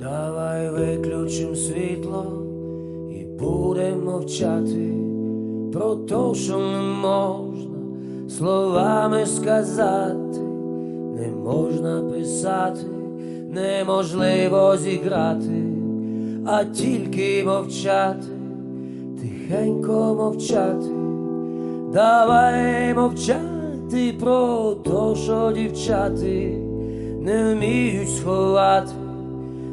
Давай виключим світло і будемо мовчати про те, що не можна словами сказати, не можна писати, неможливо зіграти, а тільки мовчати, тихенько мовчати. Давай мовчати про те, що дівчати не вміють сховати,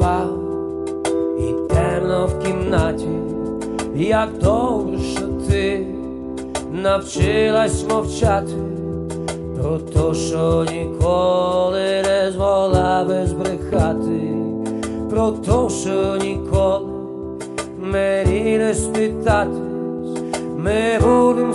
Спав і темно в кімнаті, як що ти навчилась мовчати про те, що ніколи не змогла би збрехати, про те, що ніколи мені не спитатись, ми будем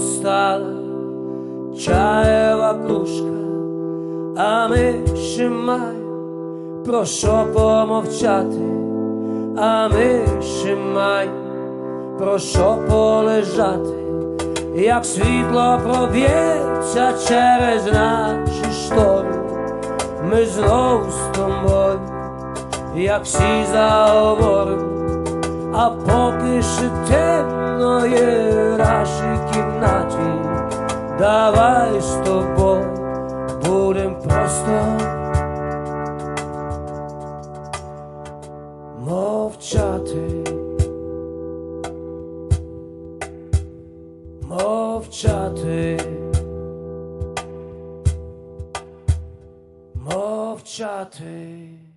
Стала чаєва кружка, а ми ще маємо про що помовчати, а ми ще маємо про що полежати, як світло проб'ється через наші штори, ми знову з тобою як всі заговоримо, а поки ще темно в нашій кімнаті, давай з тобою будем просто. Мовчати, мовчати, мовчати.